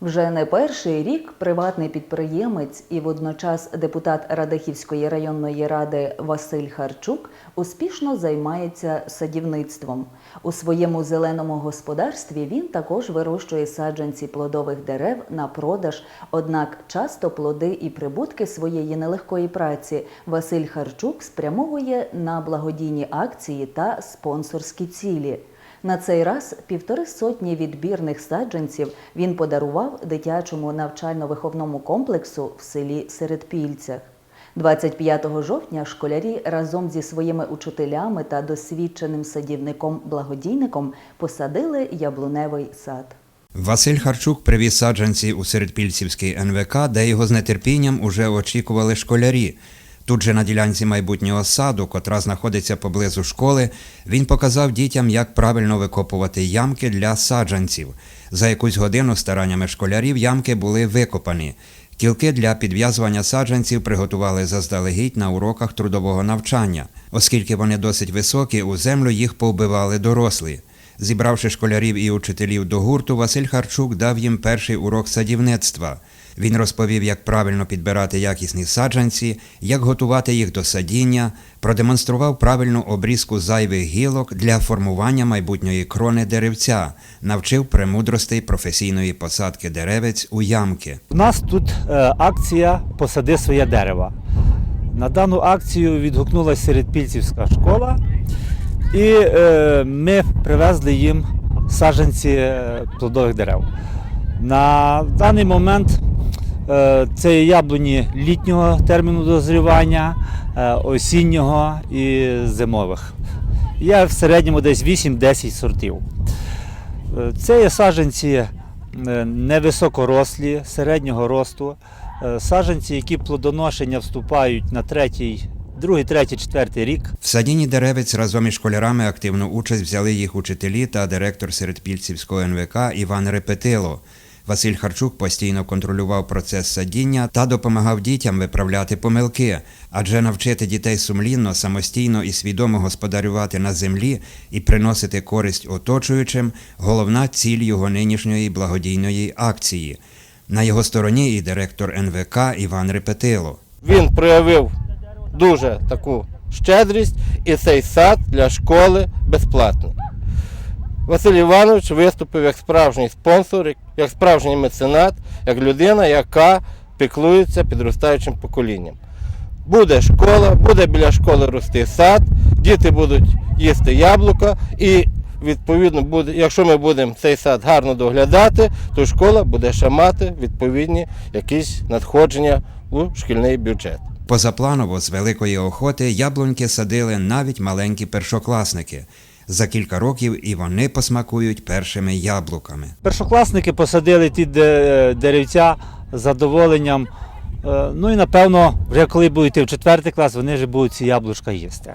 Вже не перший рік приватний підприємець і водночас депутат Радехівської районної ради Василь Харчук успішно займається садівництвом. У своєму зеленому господарстві він також вирощує саджанці плодових дерев на продаж. Однак часто плоди і прибутки своєї нелегкої праці Василь Харчук спрямовує на благодійні акції та спонсорські цілі. На цей раз півтори сотні відбірних саджанців він подарував дитячому навчально-виховному комплексу в селі Середпільцях. 25 жовтня школярі разом зі своїми учителями та досвідченим садівником-благодійником посадили яблуневий сад. Василь Харчук привіз саджанці у Середпільцівський НВК, де його з нетерпінням уже очікували школярі. Тут же на ділянці майбутнього саду, котра знаходиться поблизу школи, він показав дітям, як правильно викопувати ямки для саджанців. За якусь годину стараннями школярів ямки були викопані. Кілки для підв'язування саджанців приготували заздалегідь на уроках трудового навчання. Оскільки вони досить високі, у землю їх повбивали дорослі. Зібравши школярів і учителів до гурту, Василь Харчук дав їм перший урок садівництва. Він розповів, як правильно підбирати якісні саджанці, як готувати їх до садіння, продемонстрував правильну обрізку зайвих гілок для формування майбутньої крони деревця, навчив премудростей професійної посадки деревець у ямки. У нас тут е, акція Посади своє дерево. На дану акцію відгукнулася Середпільцівська школа, і е, ми привезли їм саджанці е, плодових дерев. На даний момент це яблуні літнього терміну дозрівання, е, осіннього і зимових. Є в середньому десь 8-10 сортів. Е, Це є саджанці е, невисокорослі, середнього росту, е, саджанці, які плодоношення вступають на третій, другий, третій, четвертий рік. В садінні деревець разом із школярами активну участь взяли їх учителі та директор Середпільцівського НВК Іван Репетило. Василь Харчук постійно контролював процес садіння та допомагав дітям виправляти помилки, адже навчити дітей сумлінно, самостійно і свідомо господарювати на землі і приносити користь оточуючим головна ціль його нинішньої благодійної акції. На його стороні і директор НВК Іван Репетило. Він проявив дуже таку щедрість і цей сад для школи безплатний. Василь Іванович виступив як справжній спонсор, як справжній меценат, як людина, яка піклується підростаючим поколінням. Буде школа, буде біля школи рости сад, діти будуть їсти яблука і відповідно буде, якщо ми будемо цей сад гарно доглядати, то школа буде ще мати відповідні якісь надходження у шкільний бюджет. Позапланово з великої охоти яблуньки садили навіть маленькі першокласники. За кілька років і вони посмакують першими яблуками. Першокласники посадили ті деревця з задоволенням. Е, Ну і напевно, вже коли будуть йти в четвертий клас, вони вже будуть ці яблучка їсти.